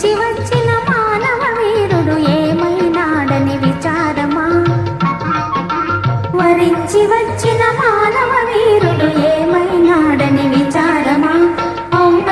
నుంచి వచ్చిన మానవ వీరుడు ఏమైనాడని విచారమా? వరించి వచ్చిన మానవ వీరుడు ఏమైనాడని విచారమా? అవున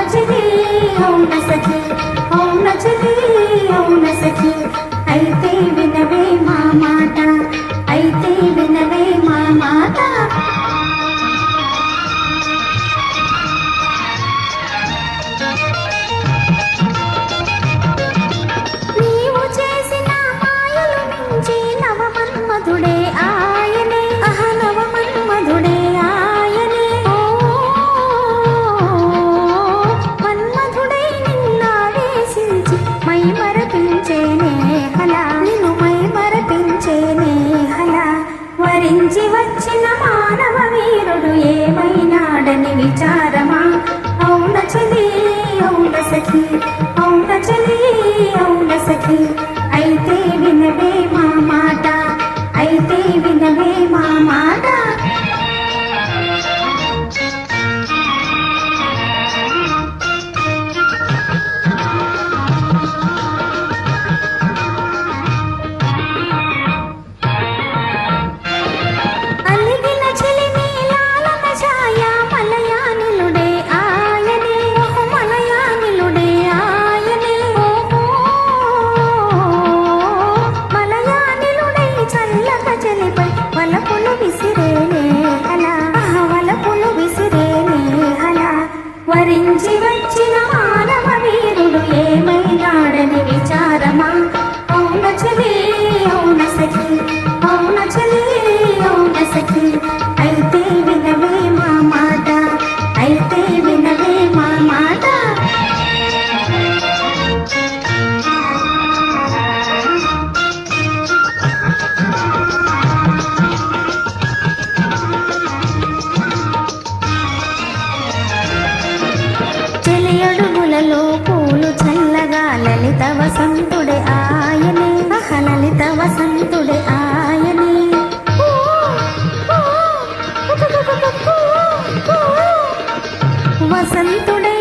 తరించి వచ్చిన మానవ వీరుడు ఏమైనాడని విచారమా? అవున చెలి ఔన సఖి ఔన చెలి ఔన సఖి. అయితే వినవే మా మాట అయితే వినవే మా మాట. వరించి చెలియడుగులలో పూలు చల్లగా లలిత వసంతుడే ఆయనే. అహ లలిత వసంతుడే ఆయనే. వసంతుడే